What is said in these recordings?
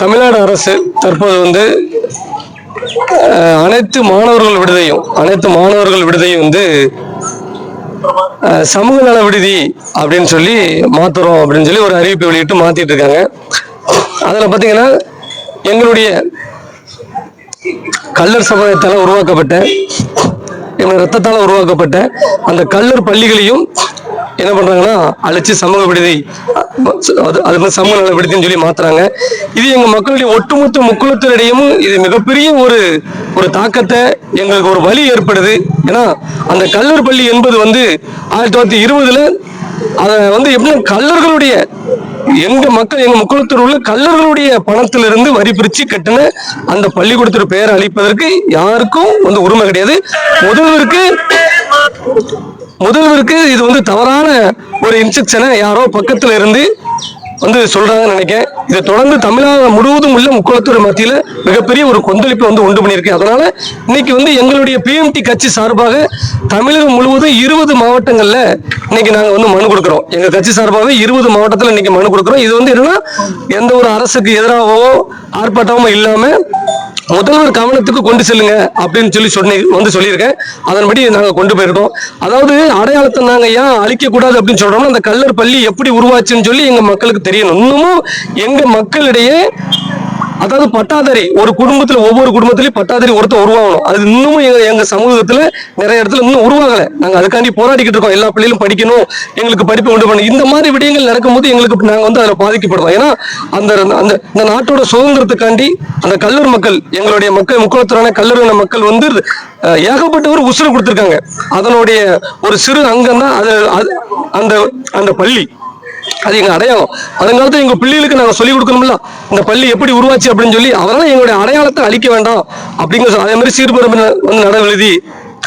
தமிழ்நாடு அரசு தற்போது வந்து அனைத்து மாணவர்கள் விடுதையும் அனைத்து மாணவர்கள் விடுதையும் வந்து சமூக நல விடுதி அப்படின்னு சொல்லி மாத்துறோம் அப்படின்னு சொல்லி ஒரு அறிவிப்பை வெளியிட்டு மாத்திட்டு இருக்காங்க. அதில் பார்த்தீங்கன்னா எங்களுடைய கல்லர் சமுதாயத்தால் உருவாக்கப்பட்ட எங்கள் ரத்தத்தால் உருவாக்கப்பட்ட அந்த கல்லர் பள்ளிகளையும் என்ன பண்றாங்கன்னா அழைச்சி சமூக விடுதி அது மாதிரி சமூக நல விடுதின்னு சொல்லி மாத்துறாங்க. இது எங்க மக்களுடைய ஒட்டுமொத்த முக்குளத்தினிடையும் இது மிகப்பெரிய ஒரு ஒரு தாக்கத்தை எங்களுக்கு ஒரு வலி ஏற்படுது. ஏன்னா அந்த கல்லர் பள்ளி என்பது வந்து ஆயிரத்தி தொள்ளாயிரத்தி இருபதுல அதை வந்து எப்படின்னா கல்லர்களுடைய எங்க மக்கள் எங்க முக்குளத்தில் உள்ள கல்லர்களுடைய பணத்திலிருந்து வரி பிரிச்சு கட்டின அந்த பள்ளிக்கூடத்தோட பெயரை அளிப்பதற்கு யாருக்கும் வந்து உரிமை கிடையாது. முதல்வருக்கு முதல்வருக்கு இது வந்து தவறான ஒரு இன்ஸ்ட்ரக்ஷனை யாரோ பக்கத்துல இருந்து வந்து சொல்றாங்கன்னு நினைக்கிறேன். இதை தொடர்ந்து தமிழகம் முழுவதும் உள்ள முக்குளத்தூர் மத்தியில மிகப்பெரிய ஒரு கொந்தளிப்பை வந்து உண்டு பண்ணியிருக்கு. அதனால இன்னைக்கு வந்து எங்களுடைய பிஎம்டி கட்சி சார்பாக தமிழகம் முழுவதும் இருபது மாவட்டங்கள்ல இன்னைக்கு நாங்க வந்து மனு கொடுக்குறோம். எங்க கட்சி சார்பாக இருபது மாவட்டத்துல இன்னைக்கு மனு கொடுக்குறோம். இது வந்து என்னன்னா எந்த ஒரு அரசுக்கு எதிராகவோ ஆர்ப்பாட்டமோ இல்லாம முதல்வர் கவனத்துக்கு கொண்டு செல்லுங்க அப்படின்னு சொல்லி சொன்னி வந்து சொல்லியிருக்கேன். அதன்படி நாங்கள் கொண்டு போயிருக்கோம். அதாவது அடையாளத்தை நாங்கள் ஏன் அழிக்கக்கூடாது அப்படின்னு சொல்றோம்னா அந்த கல்லர் பள்ளி எப்படி உருவாச்சுன்னு சொல்லி எங்கள் மக்களுக்கு தெரியணும். இன்னமும் எங்கள் மக்களிடையே அதாவது பட்டாதாரி ஒரு குடும்பத்துல ஒவ்வொரு குடும்பத்திலயும் பட்டாதாரி ஒருத்தர் உருவாகணும். அது இன்னமும் எங்க எங்க சமூகத்துல நிறைய இடத்துல இன்னும் உருவாகல. நாங்க அதுக்காண்டி போராடிக்கிட்டு இருக்கோம். எல்லா பிள்ளைகளும் படிக்கணும் எங்களுக்கு படிப்பு கொண்டு பண்ணணும். இந்த மாதிரி விடயங்கள் நடக்கும்போது எங்களுக்கு நாங்க வந்து அதுல பாதிக்கப்படுறோம் ஏன்னா அந்த அந்த இந்த நாட்டோட சுதந்திரத்துக்காண்டி அந்த கல்லூர் மக்கள் எங்களுடைய மக்கள் முக்குளத்துறான கல்லூரின மக்கள் வந்து ஏகப்பட்டவர் உசுறு கொடுத்துருக்காங்க. அதனுடைய ஒரு சிறு அங்கம் தான் அது- அந்த அந்த பள்ளி. அது எங்கள் அடையாளம். வருங்காலத்துல எங்கள் பிள்ளைகளுக்கு நாங்கள் சொல்லிக் கொடுக்கணும்ல. இந்த பள்ளி எப்படி உருவாச்சு அப்படின்னு சொல்லி அதனால எங்களுடைய அடையாளத்தை அழிக்க வேண்டாம் அப்படிங்கிற அதே மாதிரி சீர்பரம் வந்து நடவெழுதி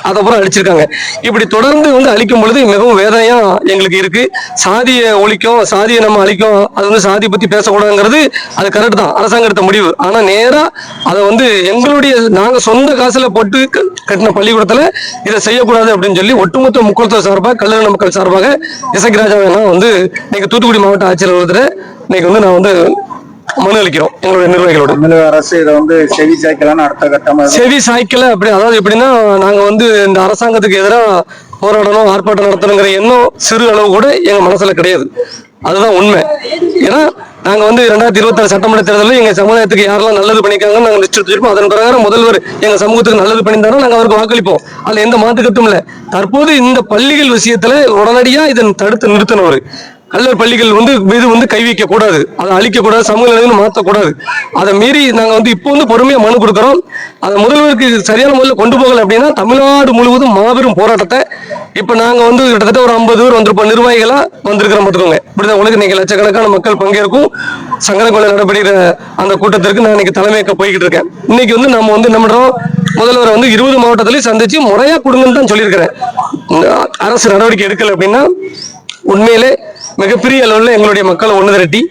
அதுக்கப்புறம் அழிச்சிருக்காங்க இப்படி தொடர்ந்து வந்து அழிக்கும் பொழுது மிகவும் வேதனையா எங்களுக்கு இருக்கு. சாதியை ஒழிக்கும் சாதியை நம்ம அழிக்கும் அது வந்து சாதி பத்தி பேசக்கூடாதுங்கிறது அது கரெக்ட் தான். அரசாங்கம் எடுத்த முடிவு. ஆனா நேரா அதை வந்து எங்களுடைய நாங்க சொந்த காசுல போட்டு க- கட்டின பள்ளிக்கூடத்துல இதை செய்யக்கூடாது அப்படின்னு சொல்லி ஒட்டுமொத்த முக்கியத்துவ சார்பாக கல்லூரி மக்கள் சார்பாக இசைக்கு ராஜாவை நான் வந்து இன்னைக்கு தூத்துக்குடி மாவட்ட ஆட்சியர் ஒருத்தர் இன்னைக்கு வந்து நான் வந்து மனு அளிக்கிறோம் எங்களுடைய நிர்வாகிகளோட. தமிழக அரசு இதை வந்து செவி சாய்க்கலான்னு அடுத்த கட்டமா இருக்கு. செவி சாய்க்கல அப்படி அதாவது எப்படின்னா நாங்க வந்து இந்த அரசாங்கத்துக்கு எதிராக போராடணும் ஆர்ப்பாட்டம் நடத்தணுங்கிற எண்ணம் சிறு அளவு கூட எங்க மனசுல கிடையாது. அதுதான் உண்மை. ஏன்னா நாங்க வந்து ரெண்டாயிரத்தி இருபத்தாறு சட்டமன்ற தேர்தலில் எங்க சமுதாயத்துக்கு யாரெல்லாம் நல்லது பண்ணிருக்காங்கன்னு நாங்க லிஸ்ட் வச்சிருப்போம் அதன் பிரகாரம் முதல்வர் எங்க சமூகத்துக்கு நல்லது பண்ணியிருந்தாலும் நாங்க அவருக்கு வாக்களிப்போம். அதுல எந்த கருத்தும் இல்ல. தற்போது இந்த பள்ளிகள் விஷயத்துல உடனடியா இதை தடுத்து நிறுத்தினவர் கல்லர் பள்ளிகள் வந்து இது வந்து கை வைக்க கூடாது அதை அழிக்க கூடாது சமூக நிலையை மாற்றக்கூடாது அதை மீறி நாங்கள் வந்து இப்போ வந்து பொறுமையாக மனு கொடுக்குறோம். அதை முதல்வருக்கு சரியான முறையில் கொண்டு போகலை அப்படின்னா தமிழ்நாடு முழுவதும் மாபெரும் போராட்டத்தை இப்போ நாங்கள் வந்து கிட்டத்தட்ட ஒரு ஐம்பது பேர் வந்திருப்போம். நிர்வாகிகளாக வந்திருக்கிற பார்த்துக்கோங்க. இப்படிதான் உலக இன்னைக்கு லட்சக்கணக்கான மக்கள் பங்கேற்கும் சங்கரகோலை நடைபெறுகிற அந்த கூட்டத்திற்கு நான் இன்னைக்கு தலைமையக்க போய்கிட்டு இருக்கேன். இன்னைக்கு வந்து நம்ம வந்து என்ன முதல்வரை வந்து இருபது மாவட்டத்திலையும் சந்திச்சு முறையாக கொடுங்கன்னு தான் சொல்லியிருக்கிறேன். அரசு நடவடிக்கை எடுக்கல அப்படின்னா உண்மையிலே மிகப்பெரிய அளவில் எங்களுடைய மக்களை ஒன்று திரட்டி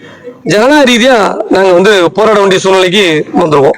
ஜனநாயக ரீதியாக நாங்கள் வந்து போராட வேண்டிய சூழ்நிலைக்கு வந்துடுவோம்